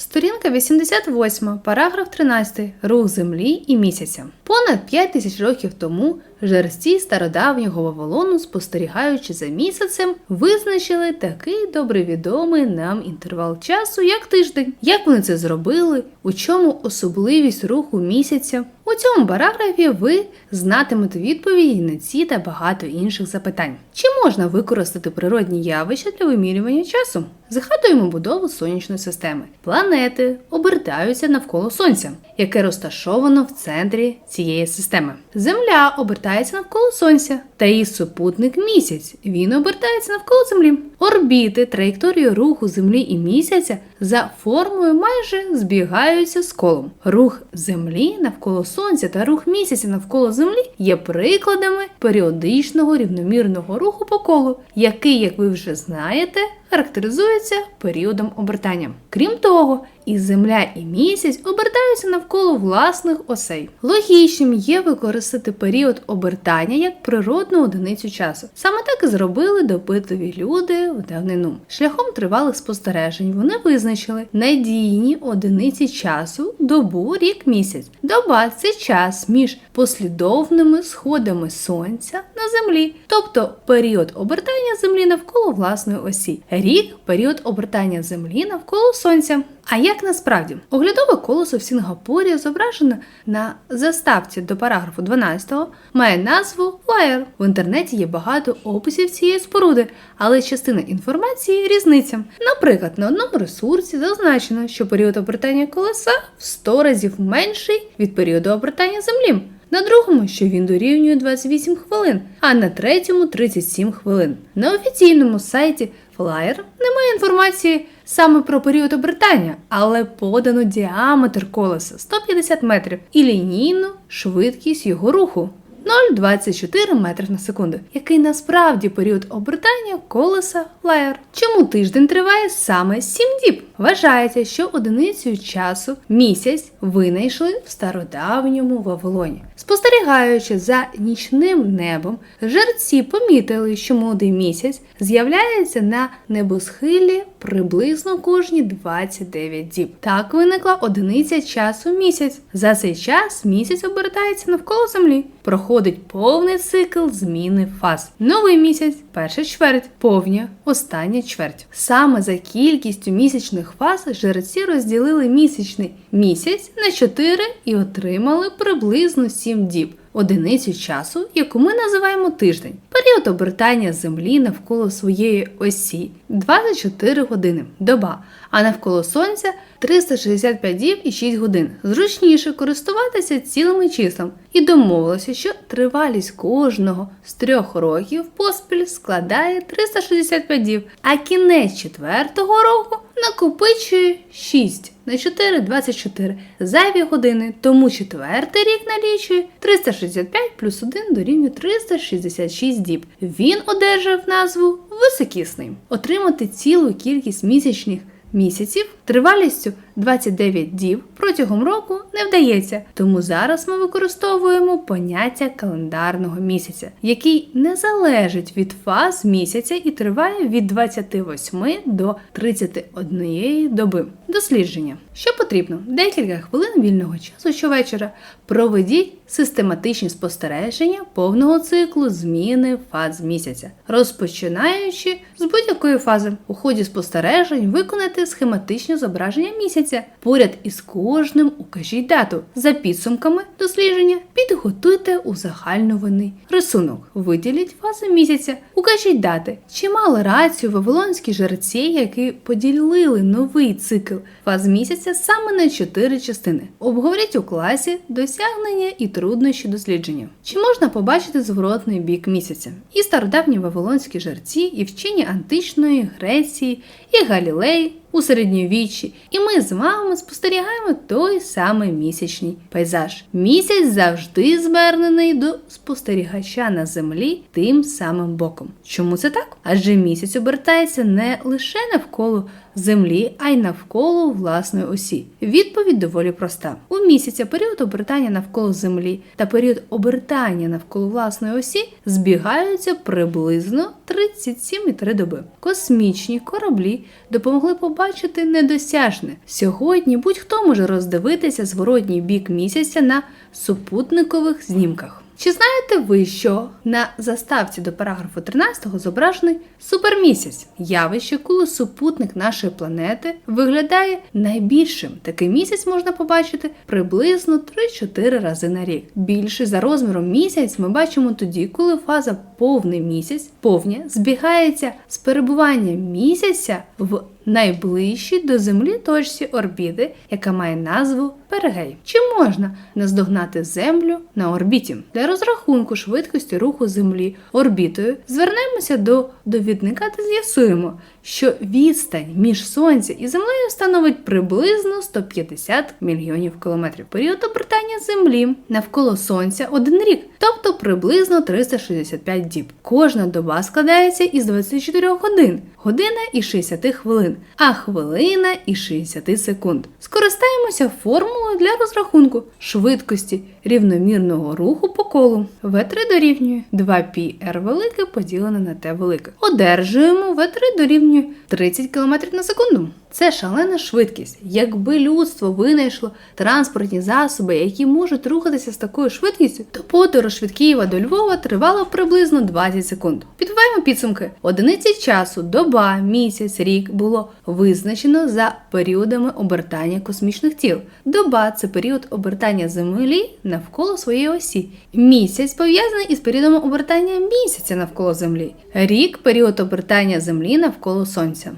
Сторінка 88, параграф 13. Рух землі і місяця. Понад 5 тисяч років тому жерці стародавнього Вавилону, спостерігаючи за місяцем, визначили такий добре відомий нам інтервал часу, як тиждень. Як вони це зробили? У чому особливість руху місяця? У цьому параграфі ви знатимете відповіді на ці та багато інших запитань. Чи можна використати природні явища для вимірювання часу? Згадуємо будову сонячної системи. Планети обертаються навколо Сонця, яке розташовано в центрі цієї системи. Земля обертається навколо Сонця, та її супутник місяць. Він обертається навколо Землі. Орбіти, траєкторії руху Землі і місяця за формою майже збігаються з колом. Рух Землі навколо Сонця та рух місяця навколо Землі є прикладами періодичного рівномірного руху по колу, який, як ви вже знаєте, характеризується періодом обертання. Крім того, і Земля, і місяць обертаються навколо власних осей. Логічним є використати період обертання як природну одиницю часу. Саме так і зробили допитливі люди в давнину. Шляхом тривалих спостережень вони визначили надійні одиниці часу добу, рік, місяць. Доба це час між послідовними сходами сонця на землі, тобто період обертання землі навколо власної осі. Рік період обертання землі навколо сонця. А як насправді оглядове колесо в Сінгапурі зображене на заставці до параграфу 12 має назву Flyer. В інтернеті є багато описів цієї споруди, але частина інформації різниця. Наприклад, на одному ресурсі зазначено, що період обертання колеса в 100 разів менший від періоду обертання землі. На другому, що він дорівнює 28 хвилин, а на третьому 37 хвилин. На офіційному сайті Flyer немає інформації саме про період обертання, але подано діаметр колеса 150 метрів і лінійну швидкість його руху 0,24 метри на секунду, який насправді період обертання колеса Flyer. Чому тиждень триває саме 7 діб? Вважається, що одиницею часу місяць винайшли в стародавньому Вавилоні. Спостерігаючи за нічним небом, жерці помітили, що молодий місяць з'являється на небосхилі приблизно кожні 29 діб. Так виникла одиниця часу місяць. За цей час місяць обертається навколо землі. Проходить повний цикл зміни фаз. Новий місяць, перша чверть, повня, остання чверть. Саме за кількістю місячних фаз жерці розділили місячний місяць на 4 і отримали приблизно 7 діб. Одиницю часу, яку ми називаємо тиждень, період обертання Землі навколо своєї осі 24 години, доба, а навколо Сонця 365 діб і 6 годин. Зручніше користуватися цілими числами і домовилося, що тривалість кожного з трьох років поспіль складає 365 діб, а кінець четвертого року накопичує 6 на 4 – 24 зайві години, тому четвертий рік налічує 365 плюс 1 дорівнює 366 діб. Він одержав назву високісний. Отримати цілу кількість місячних місяців тривалістю 29 діб протягом року не вдається. Тому зараз ми використовуємо поняття календарного місяця, який не залежить від фаз місяця і триває від 28 до 31 доби. Дослідження. Що потрібно? Декілька хвилин вільного часу щовечора проведіть систематичні спостереження повного циклу зміни фаз місяця, розпочинаючи з будь-якої фази. У ході спостережень виконати схематичне зображення місяця. Поряд із кожним укажіть дату. За підсумками дослідження підготуйте узагальнюваний рисунок. Виділіть фази місяця, укажіть дати. Чи мали рацію вавилонські жерці, які поділили новий цикл фаз місяця саме на чотири частини? Обговоріть у класі досягнення і труднощі дослідження. Чи можна побачити зворотний бік місяця? І стародавні вавилонські жерці, і вчені античної Греції, і Галілей у середньовіччі, і ми з вами спостерігаємо той самий місячний пейзаж. Місяць завжди звернений до спостерігача на землі тим самим боком. Чому це так? Адже місяць обертається не лише навколо Землі, а й навколо власної осі? Відповідь доволі проста. У місяця період обертання навколо Землі та період обертання навколо власної осі збігаються приблизно 37,3 доби. Космічні кораблі допомогли побачити недосяжне. Сьогодні будь-хто може роздивитися зворотній бік місяця на супутникових знімках. Чи знаєте ви, що на заставці до параграфу 13 зображений супермісяць явище, коли супутник нашої планети виглядає найбільшим? Такий місяць можна побачити приблизно 3-4 рази на рік. Більше за розміром місяць ми бачимо тоді, коли фаза повний місяць повня збігається з перебуванням місяця в найближчій до Землі точці орбіти, яка має назву Перигей. Чи можна наздогнати Землю на орбіті? Для розрахунку швидкості руху Землі орбітою звернемося до довідника та з'ясуємо, що відстань між Сонцем і Землею становить приблизно 150 мільйонів кілометрів. Період обертання Землі навколо Сонця один рік, тобто приблизно 365 діб. Кожна доба складається із 24 годин, година і 60 хвилин, а хвилина і 60 секунд. Скористаємося формулою для розрахунку швидкості рівномірного руху по колу. В3 дорівнює 2πr велике поділене на t велике. Одержуємо В3 дорівнює 30 км на секунду. Це шалена швидкість. Якби людство винайшло транспортні засоби, які можуть рухатися з такою швидкістю, то подорож від Києва до Львова тривала приблизно 20 секунд. Підбиваємо підсумки. Одиниці часу, доба, місяць, рік було визначено за періодами обертання космічних тіл. Доба це період обертання Землі навколо своєї осі. Місяць пов'язаний із періодом обертання місяця навколо Землі. Рік період обертання Землі навколо Сонця.